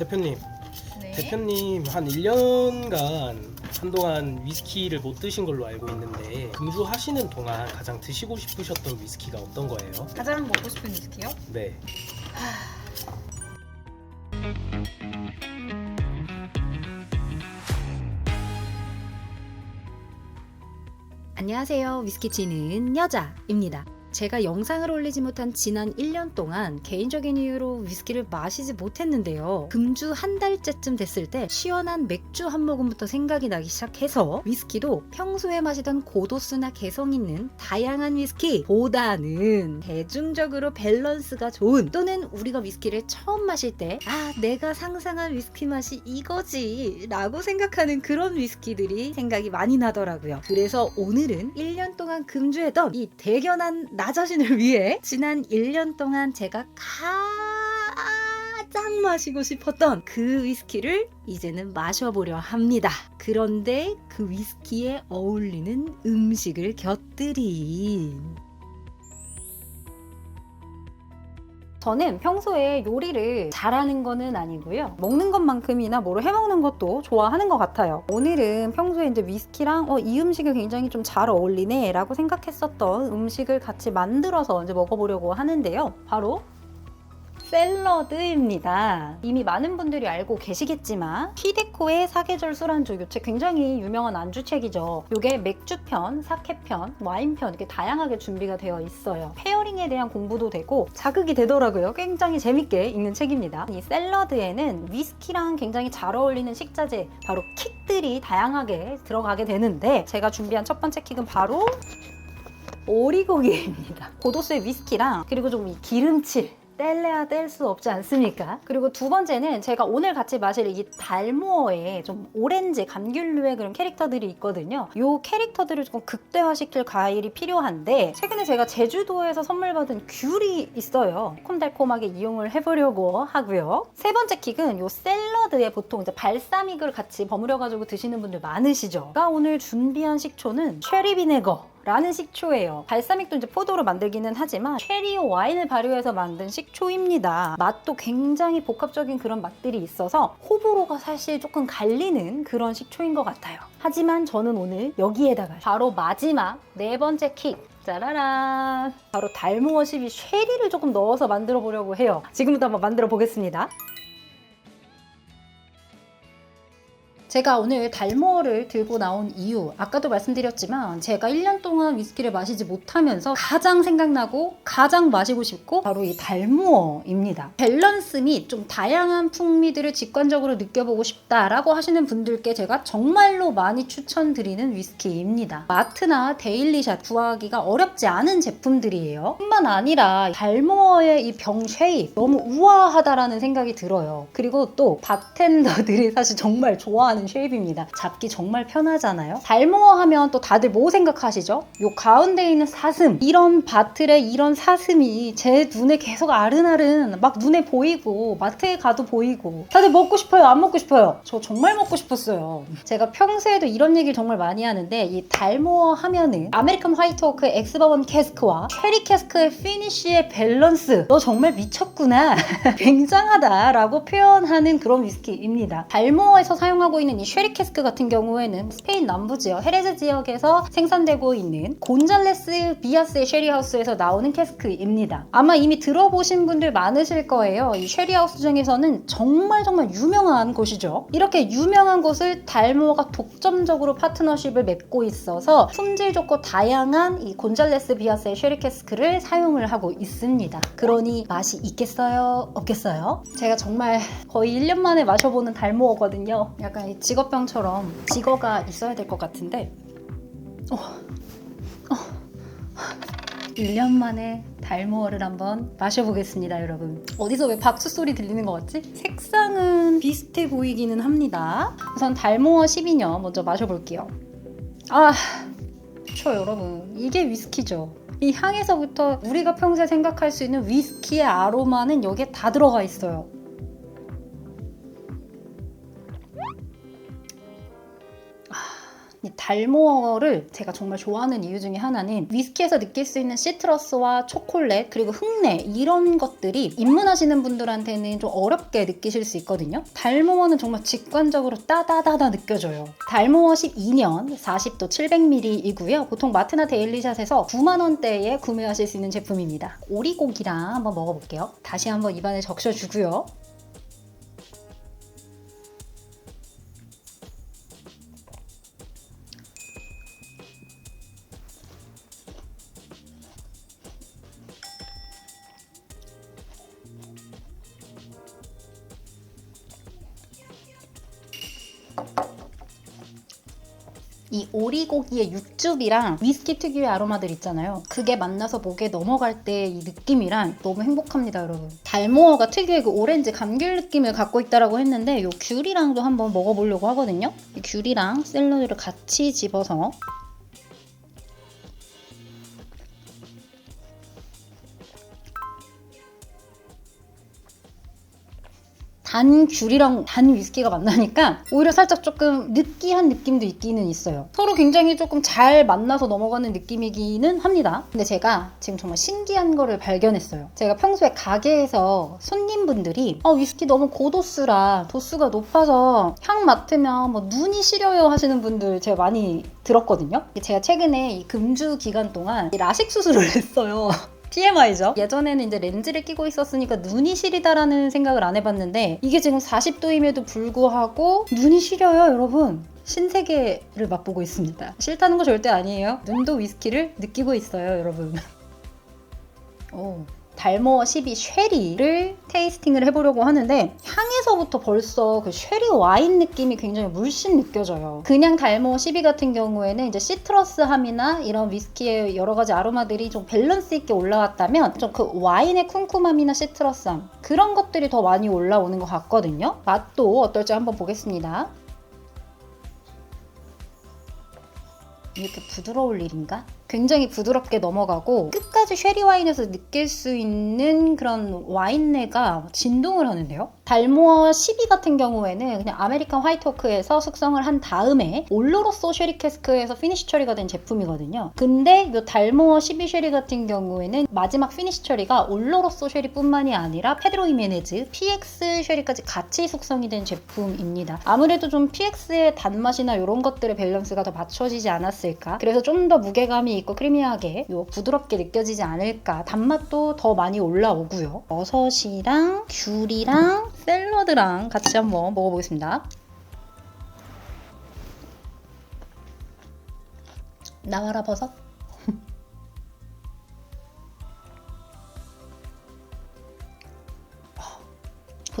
대표님, 네. 대표님 한 1년간 한동안 위스키를 못 드신 걸로 알고 있는데 금주 하시는 동안 가장 드시고 싶으셨던 위스키가 어떤 거예요? 가장 먹고 싶은 위스키요? 네. 안녕하세요. 위스키 치는 여자입니다. 제가 영상을 올리지 못한 지난 1년 동안 개인적인 이유로 위스키를 마시지 못했는데요. 금주 한 달째쯤 됐을 때 시원한 맥주 한 모금부터 생각이 나기 시작해서 위스키도 평소에 마시던 고도수나 개성 있는 다양한 위스키보다는 대중적으로 밸런스가 좋은 또는 우리가 위스키를 처음 마실 때 아, 내가 상상한 위스키 맛이 이거지 라고 생각하는 그런 위스키들이 생각이 많이 나더라고요. 그래서 오늘은 1년 동안 금주했던 이 대견한 나 자신을 위해 지난 1년 동안 제가 가장 마시고 싶었던 그 위스키를 이제는 마셔보려 합니다. 그런데 그 위스키에 어울리는 음식을 곁들인 저는 평소에 요리를 잘하는 거는 아니고요. 먹는 것만큼이나 뭐를 해먹는 것도 좋아하는 것 같아요. 오늘은 평소에 이제 위스키랑 어, 이 음식이 굉장히 좀 잘 어울리네 라고 생각했었던 음식을 같이 만들어서 이제 먹어보려고 하는데요. 바로 샐러드입니다. 이미 많은 분들이 알고 계시겠지만 피데코의 사계절 술안주 요책 굉장히 유명한 안주책이죠. 이게 맥주편, 사케편, 와인편 이렇게 다양하게 준비가 되어 있어요. 페어링에 대한 공부도 되고 자극이 되더라고요. 굉장히 재밌게 읽는 책입니다. 이 샐러드에는 위스키랑 굉장히 잘 어울리는 식자재 바로 킥들이 다양하게 들어가게 되는데 제가 준비한 첫 번째 킥은 바로 오리고기입니다. 고도수의 위스키랑 그리고 좀이 기름칠 뗄래야 뗄 수 없지 않습니까? 그리고 두 번째는 제가 오늘 같이 마실 이 달모어에 좀 오렌지 감귤류의 그런 캐릭터들이 있거든요. 이 캐릭터들을 조금 극대화시킬 과일이 필요한데 최근에 제가 제주도에서 선물 받은 귤이 있어요. 콤달콤하게 이용을 해보려고 하고요. 세 번째 킥은 이 샐러드에 보통 이제 발사믹을 같이 버무려가지고 드시는 분들 많으시죠. 제가 오늘 준비한 식초는 체리 비네거 라는 식초예요. 발사믹도 이제 포도로 만들기는 하지만 체리와 와인을 발효해서 만든 식초입니다. 맛도 굉장히 복합적인 그런 맛들이 있어서 호불호가 사실 조금 갈리는 그런 식초인 것 같아요. 하지만 저는 오늘 여기에다가 바로 마지막 네 번째 킥 짜라란 바로 12 쉐리를 조금 넣어서 만들어 보려고 해요. 지금부터 한번 만들어 보겠습니다. 제가 오늘 달모어를 들고 나온 이유 아까도 말씀드렸지만 제가 1년 동안 위스키를 마시지 못하면서 가장 생각나고 가장 마시고 싶고 바로 이 달모어입니다. 밸런스 및 좀 다양한 풍미들을 직관적으로 느껴보고 싶다라고 하시는 분들께 제가 정말로 많이 추천드리는 위스키입니다. 마트나 데일리샷 구하기가 어렵지 않은 제품들이에요. 뿐만 아니라 달모어의 이 병 쉐입 너무 우아하다라는 생각이 들어요. 그리고 또 바텐더들이 사실 정말 좋아하는 쉐입입니다. 잡기 정말 편하잖아요. 달모어 하면 또 다들 뭐 생각하시죠? 요 가운데 있는 사슴. 이런 바틀의 이런 사슴이 제 눈에 계속 아른아른 막 눈에 보이고 마트에 가도 보이고. 다들 먹고 싶어요? 안 먹고 싶어요? 저 정말 먹고 싶었어요. 제가 평소에도 이런 얘기를 정말 많이 하는데 이 달모어 하면은 아메리칸 화이트워크 엑스버번 캐스크와 체리 캐스크의 피니쉬의 밸런스. 너 정말 미쳤구나. 굉장하다 라고 표현하는 그런 위스키입니다. 달모어에서 사용하고 있는 이 쉐리 캐스크 같은 경우에는 스페인 남부 지역 헤레즈 지역에서 생산되고 있는 곤잘레스 비아스의 쉐리하우스에서 나오는 캐스크입니다. 아마 이미 들어보신 분들 많으실 거예요. 이 쉐리하우스 중에서는 정말 정말 유명한 곳이죠. 이렇게 유명한 곳을 달모어가 독점적으로 파트너십을 맺고 있어서 품질 좋고 다양한 이 곤잘레스 비아스의 쉐리 캐스크를 사용을 하고 있습니다. 그러니 맛이 있겠어요? 없겠어요? 제가 정말 거의 1년 만에 마셔보는 달모어거든요. 약간 이 직업병처럼 직어가 있어야 될 것 같은데 어, 어, 1년 만에 달모어를 한번 마셔보겠습니다, 여러분. 어디서 왜 박수 소리 들리는 것 같지? 색상은 비슷해 보이기는 합니다. 우선 달모어 12년 먼저 마셔볼게요. 아, 저 여러분, 이게 위스키죠. 이 향에서부터 우리가 평소에 생각할 수 있는 위스키의 아로마는 여기에 다 들어가 있어요. 달모어를 제가 정말 좋아하는 이유 중에 하나는 위스키에서 느낄 수 있는 시트러스와 초콜릿 그리고 흙내 이런 것들이 입문하시는 분들한테는 좀 어렵게 느끼실 수 있거든요. 달모어는 정말 직관적으로 따다다다 느껴져요. 달모어 12년 40도 700ml이고요. 보통 마트나 데일리샷에서 9만 원대에 구매하실 수 있는 제품입니다. 오리고기랑 한번 먹어볼게요. 다시 한번 입안에 적셔주고요. 이 오리고기의 육즙이랑 위스키 특유의 아로마들 있잖아요. 그게 만나서 목에 넘어갈 때 이 느낌이랑 너무 행복합니다, 여러분. 달모어가 특유의 그 오렌지 감귤 느낌을 갖고 있다라고 했는데 이 귤이랑도 한번 먹어보려고 하거든요. 이 귤이랑 샐러드를 같이 집어서 단 귤이랑 단 위스키가 만나니까 오히려 살짝 조금 느끼한 느낌도 있기는 있어요. 서로 굉장히 조금 잘 만나서 넘어가는 느낌이기는 합니다. 근데 제가 지금 정말 신기한 거를 발견했어요. 제가 평소에 가게에서 손님분들이 어, 위스키 너무 고도수라 도수가 높아서 향 맡으면 뭐 눈이 시려요 하시는 분들 제가 많이 들었거든요. 제가 최근에 이 금주 기간 동안 이 라식 수술을 했어요. TMI죠. 예전에는 이제 렌즈를 끼고 있었으니까 눈이 시리다라는 생각을 안 해봤는데 이게 지금 40도임에도 불구하고 눈이 시려요, 여러분. 신세계를 맛보고 있습니다. 싫다는 거 절대 아니에요. 눈도 위스키를 느끼고 있어요, 여러분. 오. 달모어 12 쉐리를 테이스팅을 해보려고 하는데 향에서부터 벌써 그 쉐리 와인 느낌이 굉장히 물씬 느껴져요. 그냥 달모어 12 같은 경우에는 이제 시트러스함이나 이런 위스키의 여러 가지 아로마들이 좀 밸런스 있게 올라왔다면 좀 그 와인의 쿰쿰함이나 시트러스함 그런 것들이 더 많이 올라오는 것 같거든요. 맛도 어떨지 한번 보겠습니다. 이렇게 부드러울 일인가? 굉장히 부드럽게 넘어가고 끝까지 쉐리 와인에서 느낄 수 있는 그런 와인내가 진동을 하는데요. 달모어 12 같은 경우에는 그냥 아메리칸 화이트워크에서 숙성을 한 다음에 올로로소 쉐리 캐스크에서 피니시 처리가 된 제품이거든요. 근데 이 달모어 12 쉐리 같은 경우에는 마지막 피니시 처리가 올로로소 쉐리뿐만이 아니라 페드로 이메네즈 PX 쉐리까지 같이 숙성이 된 제품입니다. 아무래도 좀 PX의 단맛이나 이런 것들의 밸런스가 더 맞춰지지 않았을까. 그래서 좀 더 무게감이 있고 크리미하게 요 부드럽게 느껴지지 않을까. 단맛도 더 많이 올라오고요. 버섯이랑 귤이랑 샐러드랑 같이 한번 먹어보겠습니다. 나와라 버섯.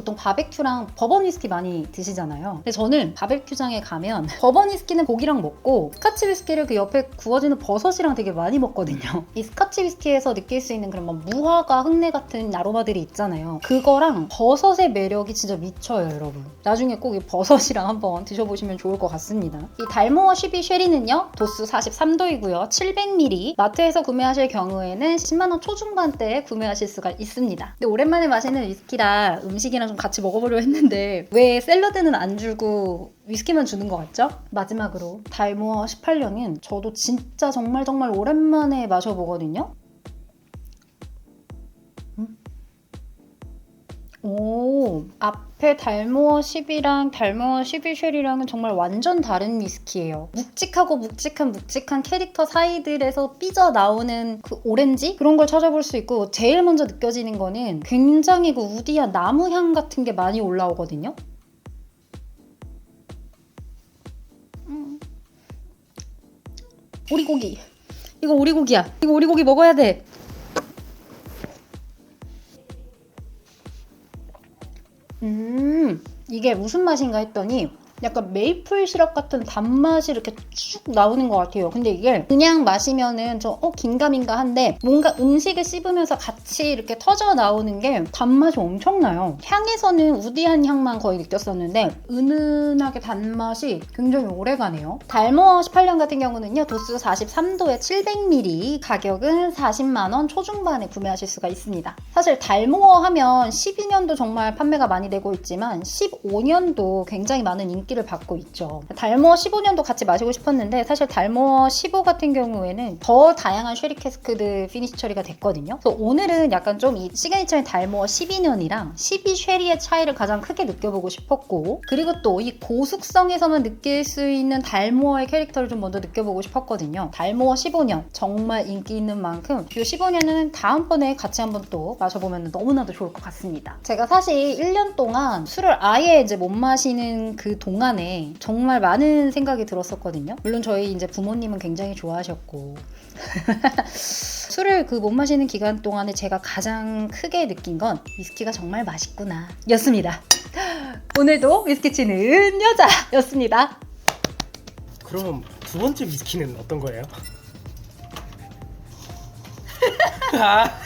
보통 바베큐랑 버번 위스키 많이 드시잖아요. 근데 저는 바베큐장에 가면 버번 위스키는 고기랑 먹고 스카치 위스키를 그 옆에 구워지는 버섯이랑 되게 많이 먹거든요. 이 스카치 위스키에서 느낄 수 있는 그런 막 무화과 흙내 같은 아로마들이 있잖아요. 그거랑 버섯의 매력이 진짜 미쳐요, 여러분. 나중에 꼭 이 버섯이랑 한번 드셔보시면 좋을 것 같습니다. 이 달모어 12 쉐리는요, 도수 43도이고요, 700ml. 마트에서 구매하실 경우에는 10만원 초중반대에 구매하실 수가 있습니다. 근데 오랜만에 마시는 위스키라 음식이랑 좀 같이 먹어보려 했는데 왜 샐러드는 안 주고 위스키만 주는 것 같죠? 마지막으로 달모어 18년은 저도 진짜 정말 정말 오랜만에 마셔보거든요. 음? 오, 앞 에 달모어 10이랑 달모어 11쉘이랑은 정말 완전 다른 위스키예요. 묵직하고 묵직한 묵직한 캐릭터 사이들에서 삐져나오는 그 오렌지? 그런 걸 찾아볼 수 있고 제일 먼저 느껴지는 거는 굉장히 그 우디한 나무향 같은 게 많이 올라오거든요. 음. 오리고기. 이거 오리고기야. 이거 오리고기 먹어야 돼. 음, 이게 무슨 맛인가 했더니 약간 메이플 시럽 같은 단맛이 이렇게 쭉 나오는 것 같아요. 근데 이게 그냥 마시면은 좀 어, 긴가민가 한데 뭔가 음식을 씹으면서 같이 이렇게 터져 나오는 게 단맛이 엄청나요. 향에서는 우디한 향만 거의 느꼈었는데 은은하게 단맛이 굉장히 오래가네요. 달모어 18년 같은 경우는요. 도수 43도에 700ml 가격은 40만원 초중반에 구매하실 수가 있습니다. 사실 달모어 하면 12년도 정말 판매가 많이 되고 있지만 15년도 굉장히 많은 인기 인기를 받고 있죠. 달모어 15년도 같이 마시고 싶었는데 사실 달모어 15 같은 경우에는 더 다양한 쉐리 캐스크드 피니시 처리가 됐거든요. 그래서 오늘은 약간 좀 이 시그니처인 달모어 12년이랑 12 쉐리의 차이를 가장 크게 느껴보고 싶었고 그리고 또 이 고숙성에서만 느낄 수 있는 달모어의 캐릭터를 좀 먼저 느껴보고 싶었거든요. 달모어 15년 정말 인기 있는 만큼 이 15년은 다음번에 같이 한번 또 마셔보면 너무나도 좋을 것 같습니다. 제가 사실 1년 동안 술을 아예 이제 못 마시는 그 동안에 정말 많은 생각이 들었었거든요. 물론 저희 이제 부모님은 굉장히 좋아하셨고 술을 그 못 마시는 기간 동안에 제가 가장 크게 느낀 건 위스키가 정말 맛있구나 였습니다. 오늘도 위스키 치는 여자였습니다. 그럼 두 번째 위스키는 어떤 거예요? 아,